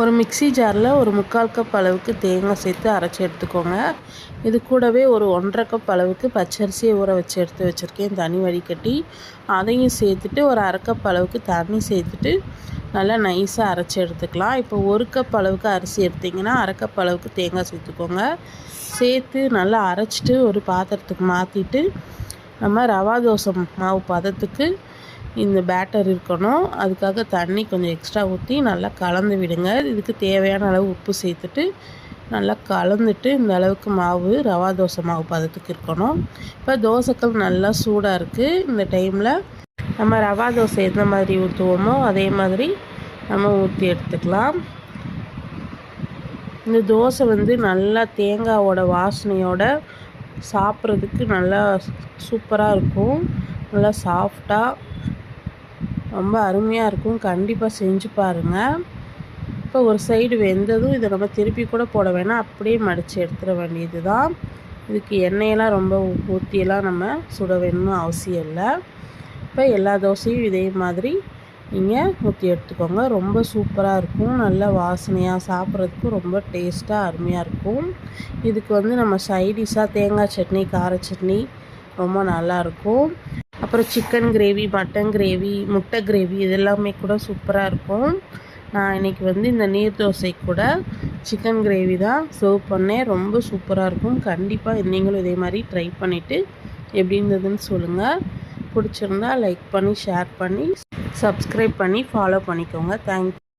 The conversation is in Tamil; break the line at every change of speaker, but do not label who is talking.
ஒரு மிக்ஸி ஜாரில் ஒரு முக்கால் கப் அளவுக்கு தேங்காய் சேர்த்து அரைச்சி எடுத்துக்கோங்க. இது கூடவே ஒரு ஒன்றரை கப் அளவுக்கு பச்சரிசியை ஊற வச்சு எடுத்து வச்சுருக்கேன். தனி வடிகட்டி அதையும் சேர்த்துட்டு ஒரு அரை கப் அளவுக்கு தண்ணி சேர்த்துட்டு நல்லா நைஸாக அரைச்சி எடுத்துக்கலாம். இப்போ ஒரு கப் அளவுக்கு அரிசி எடுத்திங்கன்னா அரை கப் அளவுக்கு தேங்காய் சேர்த்துக்கோங்க. சேர்த்து நல்லா அரைச்சிட்டு ஒரு பாத்திரத்துக்கு மாற்றிட்டு நம்ம ரவா தோசை மாவு பதத்துக்கு இந்த பேட்டர் இருக்கணும். அதுக்காக தண்ணி கொஞ்சம் எக்ஸ்ட்ரா ஊற்றி நல்லா கலந்து விடுங்க. இதுக்கு தேவையான அளவு உப்பு சேர்த்துட்டு நல்லா கலந்துட்டு இந்த அளவுக்கு மாவு ரவா தோசை மாவு பதத்துக்கு இருக்கணும். இப்போ தோசைக்கல் நல்லா சூடாக இருக்குது இந்த டைமில் நம்ம ரவா தோசை எந்த மாதிரி ஊற்றுவோமோ அதே மாதிரி நம்ம ஊற்றி எடுத்துக்கலாம். இந்த தோசை வந்து நல்லா தேங்காவோட வாசனையோட சாப்பிட்றதுக்கு நல்லா சூப்பராக இருக்கும். நல்லா சாஃப்டாக ரொம்ப அருமையாக இருக்கும். கண்டிப்பாக செஞ்சு பாருங்கள் இப்போ ஒரு சைடு வெந்ததும் இதை நம்ம திருப்பி கூட போட வேணாம். அப்படியே மடித்து எடுத்துட வேண்டியது தான் இதுக்கு எண்ணெயெல்லாம் ரொம்ப ஊற்றியெல்லாம் நம்ம சுட வேணும்னு அவசியம் இல்லை. இப்போ எல்லா தோசையும் இதே மாதிரி நீங்கள் ஊற்றி எடுத்துக்கோங்க. ரொம்ப சூப்பராக இருக்கும். நல்ல வாசனையாக சாப்பிட்றதுக்கு ரொம்ப டேஸ்ட்டாக அருமையாக இருக்கும். இதுக்கு வந்து நம்ம சைடிஷாக தேங்காய் சட்னி கார சட்னி ரொம்ப நல்லாயிருக்கும் அப்புறம் சிக்கன் கிரேவி மட்டன் கிரேவி முட்டை கிரேவி இதெல்லாமே கூட சூப்பராக இருக்கும். நான் இன்றைக்கி வந்து இந்த நீர் தோசை கூட சிக்கன் கிரேவி தான் சர்வ் பண்ணேன். ரொம்ப சூப்பராக இருக்கும். கண்டிப்பாக நீங்களும் இதே மாதிரி ட்ரை பண்ணிவிட்டு எப்படி இருந்ததுன்னு சொல்லுங்கள் பிடிச்சிருந்தா லைக் பண்ணி ஷேர் பண்ணி சப்ஸ்கிரைப் பண்ணி ஃபாலோ பண்ணிக்கோங்க. தேங்க்